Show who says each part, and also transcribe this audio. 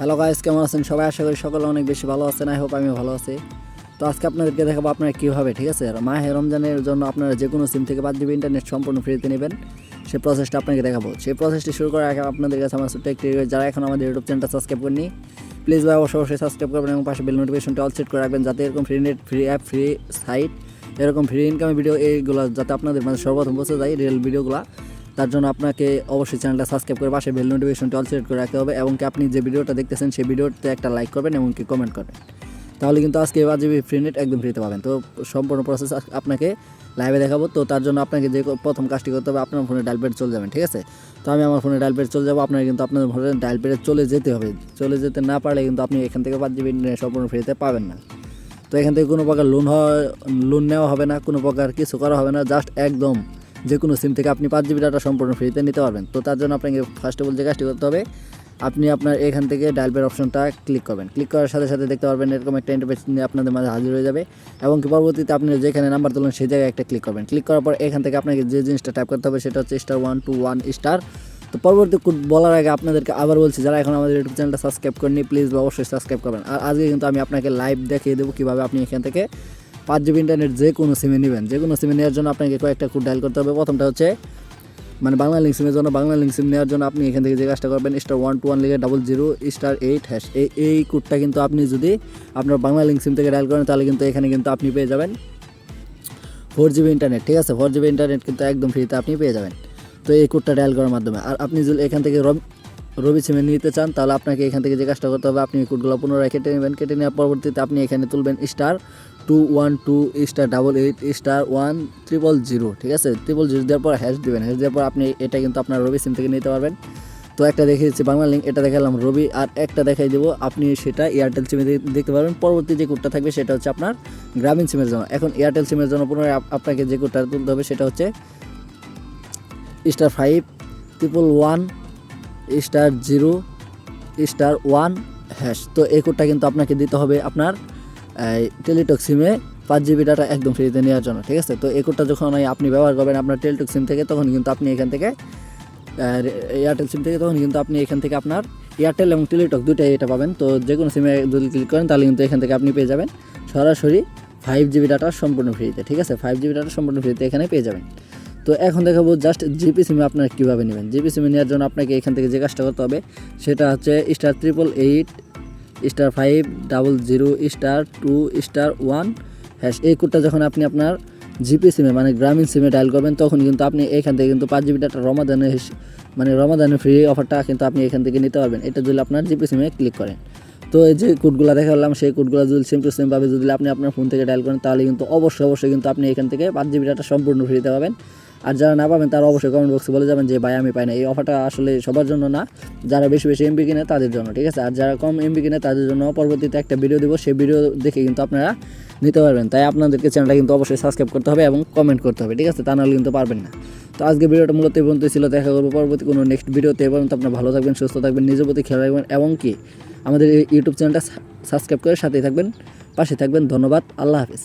Speaker 1: Hello guys কেমন আছেন? সবাই আশা করি সকলে অনেক বেশি ভালো আছেন। আই হোপ আমি ভালো আছি। তো আজকে আপনাদেরকে দেখাবো আপনারা কীভাবে, ঠিক আছে? মাহে রমজানের জন্য আপনারা যে কোনো সিম থেকে বাদ দিবে ইন্টারনেট সম্পূর্ণ ফ্রিতে নেবেন। সেই প্রসেসটা আপনাকে দেখাবো। সেই প্রসেসটি শুরু করার আগে আপনাদের কাছে আমার ছোট্ট একটি যারা এখন আমাদের ইউটিউব চ্যানেলটা সাবস্ক্রাইব করেনি প্লিজ ভাই অবশ্যই অবশ্যই সাবস্ক্রাইব করবেন এবং পাশে বেল নোটিফিকেশনটা অল সেট করে রাখবেন, যাতে এরকম free net free app free site এরকম ফ্রি ইনকামের ভিডিও এইগুলো যাতে আপনাদের মাঝে সর্বপ্রথম পৌঁছে যায় রিয়েল ভিডিওগুলো তার জন্য আপনাকে অবশ্যই চ্যানেলটা সাবস্ক্রাইব করে পাশে বেল নোটিফিকেশনটা অল সেট করে রাখতে হবে এবং কি আপনি যে ভিডিওটা দেখতেছেন সেই ভিডিওতে একটা লাইক করবেন এবং কি কমেন্ট করবেন। তাহলে কিন্তু আজকে এবার জিবি ফ্রি নেট একদম ফ্রিতে পাবেন। তো সম্পূর্ণ প্রসেস আপনাকে লাইভে দেখাবো। তো তার জন্য আপনাকে যে প্রথম কাজটি করতে হবে, আপনার ফোনে ডায়াল পেড চলে যাবেন ঠিক আছে? তো আমি আমার ফোনে ডায়াল পেড চলে যাব। আপনার কিন্তু আপনার ফোনে ডায়াল পেডে চলে যেতে হবে। চলে যেতে না পারলে কিন্তু আপনি এখান থেকে পাঁচ জিবি সম্পূর্ণ ফ্রিতে পাবেন না। তো এখান থেকে কোনো প্রকার লোন হওয়া লোন নেওয়া হবে না, কোনো প্রকার কিছু করা হবে না জাস্ট একদম যে কোনো সিম থেকে আপনি পাঁচ জিবি ডাটা সম্পূর্ণ ফ্রিতে নিতে পারবেন। তো তার জন্য আপনাকে ফার্স্ট অফ অল যে কাজটি করতে হবে, আপনি আপনার এখান থেকে ডায়াল পেড অপশনটা ক্লিক করবেন। ক্লিক করার সাথে সাথে দেখতে পারবেন এরকম একটা ইন্টারফেস নিয়ে আপনাদের মাঝে হাজির হয়ে যাবে এবং পরবর্তীতে আপনি যেখানে নাম্বার তোলেন সেই জায়গায় একটা ক্লিক করবেন। ক্লিক করার পর এখান থেকে আপনাকে যে জিনিসটা টাইপ করতে হবে সেটা হচ্ছে star one two one star তো পরবর্তী কোড বলার আগে আপনাদেরকে আবার বলছি, যারা এখন আমাদের ইউটিউব চ্যানেলটা সাবস্ক্রাইব করেনি প্লিজ অবশ্যই সাবস্ক্রাইব করবেন। আর আজকে কিন্তু আমি আপনাকে লাইভ দেখিয়ে দেবো কীভাবে আপনি এখান থেকে পাঁচ জিবি ইন্টারনেট যে কোনো সিমে নেবেন, যে কোনো সিমে নেওয়ার জন্য আপনাকে কয়েকটা কোড ডায়াল করতে হবে। প্রথমটা হচ্ছে মানে বাংলা লিঙ্ক সিমের জন্য, বাংলা লিঙ্ক সিম নেওয়ার জন্য আপনি এখান থেকে যে কাজটা করবেন স্টার ওয়ান টু ওয়ান লিখে double zero star eight hash এই এই কোডটা কিন্তু আপনি যদি আপনার বাংলা লিঙ্ক সিম থেকে ডায়াল করেন, তাহলে কিন্তু এখানে কিন্তু আপনি পেয়ে যাবেন ফোর জিবি ইন্টারনেট ঠিক আছে? ফোর জিবি ইন্টারনেট কিন্তু একদম ফ্রিতে আপনি পেয়ে যাবেন। তো এই কোডটা ডায়াল করার মাধ্যমে। আর আপনি যদি এখান থেকে রবি সিমে নিতে চান, তাহলে আপনাকে এখান থেকে যে কাজটা করতে হবে, আপনি কোডগুলো পুনরায় কেটে নেবেন। কেটে নেওয়ার পরবর্তীতে আপনি এখানে তুলবেন star two one two star double eight star one triple zero ঠিক আছে? ট্রিপল জিরো দেওয়ার পর হ্যাশ দেবেন। হ্যাশ দেওয়ার পর আপনি এটা কিন্তু আপনার রবি সিম থেকে নিতে পারবেন। তো একটা দেখে দিচ্ছি বাংলা লিঙ্ক এটা দেখালাম রবি আর একটা দেখাই দেবো, আপনি সেটা এয়ারটেল সিমে দেখতে পারবেন। পরবর্তী যে কোডটা থাকবে, সেটা হচ্ছে আপনার গ্রামীণ সিমের জন্য। এখন এয়ারটেল সিমের জন্য পুনরায় আপনাকে যে কোডটা তুলতে হবে, সেটা হচ্ছে star five triple one star zero star one hash তো এই কোডটা কিন্তু আপনাকে দিতে হবে আপনার টেলিটক সিমে পাঁচ জিবি ডাটা একদম ফ্রিতে নেওয়ার জন্য, ঠিক আছে? তো এই কোডটা যখন আপনি ব্যবহার করবেন আপনার টেলিটক সিম থেকে, তখন কিন্তু আপনি এখান থেকে এয়ারটেল সিম থেকে, তখন কিন্তু আপনি এখান থেকে আপনার এয়ারটেল এবং টেলিটক দুটাই এটা পাবেন। তো যে কোনো সিমে যদি ক্লিক করেন, তাহলে কিন্তু এখান থেকে আপনি পেয়ে যাবেন। সরাসরি ফাইভ জিবি ডাটা সম্পূর্ণ ফ্রিতে ঠিক আছে? ফাইভ জিবি ডাটা সম্পূর্ণ ফ্রিতে এখানে পেয়ে যাবেন। তো এখন দেখাবো জাস্ট জিপি সিমে আপনারা কীভাবে নেবেন। জিপি সিমে নেওয়ার জন্য আপনাকে এখান থেকে যে কাজটা করতে হবে, সেটা হচ্ছে star triple eight star five double zero star two star one hash এই কোডটা যখন আপনি আপনার জিপি সিমে মানে গ্রামীণ সিমে ডায়াল করবেন, তখন কিন্তু আপনি এখান থেকে কিন্তু পাঁচ জিবি ডাটা রমাদানের হিস- মানে রমাদানের ফ্রি অফারটা কিন্তু আপনি এখান থেকে নিতে পারবেন। এটা যদি আপনার জিপি সিমে ক্লিক করেন। তো এই যে কোডগুলো দেখালাম, সেই কোডগুলো যদি সেম টু সেমভাবে যদি আপনি আপনার ফোন থেকে ডায়াল করেন, তাহলে কিন্তু অবশ্যই অবশ্যই কিন্তু আপনি এখান থেকে পাঁচ জিবি ডাটা সম্পূর্ণ ফ্রিতে পাবেন। আর যারা না পাবেন তারা অবশ্যই কমেন্ট বক্সে বলে যাবেন যে, ভাই, আমি পাই না। এই অফারটা আসলে সবার জন্য না। যারা বেশি বেশি এমবি কিনে, তাদের জন্য, ঠিক আছে? আর যারা কম এমবি কিনে, তাদের জন্য পরবর্তীতে একটা ভিডিও দেবো। সেই ভিডিও দেখে কিন্তু আপনারা নিতে পারবেন। তাই আপনাদেরকে চ্যানেলটা কিন্তু অবশ্যই সাবস্ক্রাইব করতে হবে এবং কমেন্ট করতে হবে, ঠিক আছে? তা নাহলে কিন্তু পারবেন না। তো আজকে ভিডিওটা মূলত এই পর্যন্ত ছিল। দেখা করব পরবর্তী কোনো নেক্সট ভিডিওতে এবং আপনারা ভালো থাকবেন, সুস্থ থাকবেন, নিজের প্রতি খেয়াল রাখবেন এবং কি? আমাদের ইউটিউব চ্যানেলটা সাবস্ক্রাইব করে সাথেই থাকবেন, পাশে থাকবেন। ধন্যবাদ। আল্লাহ হাফিজ।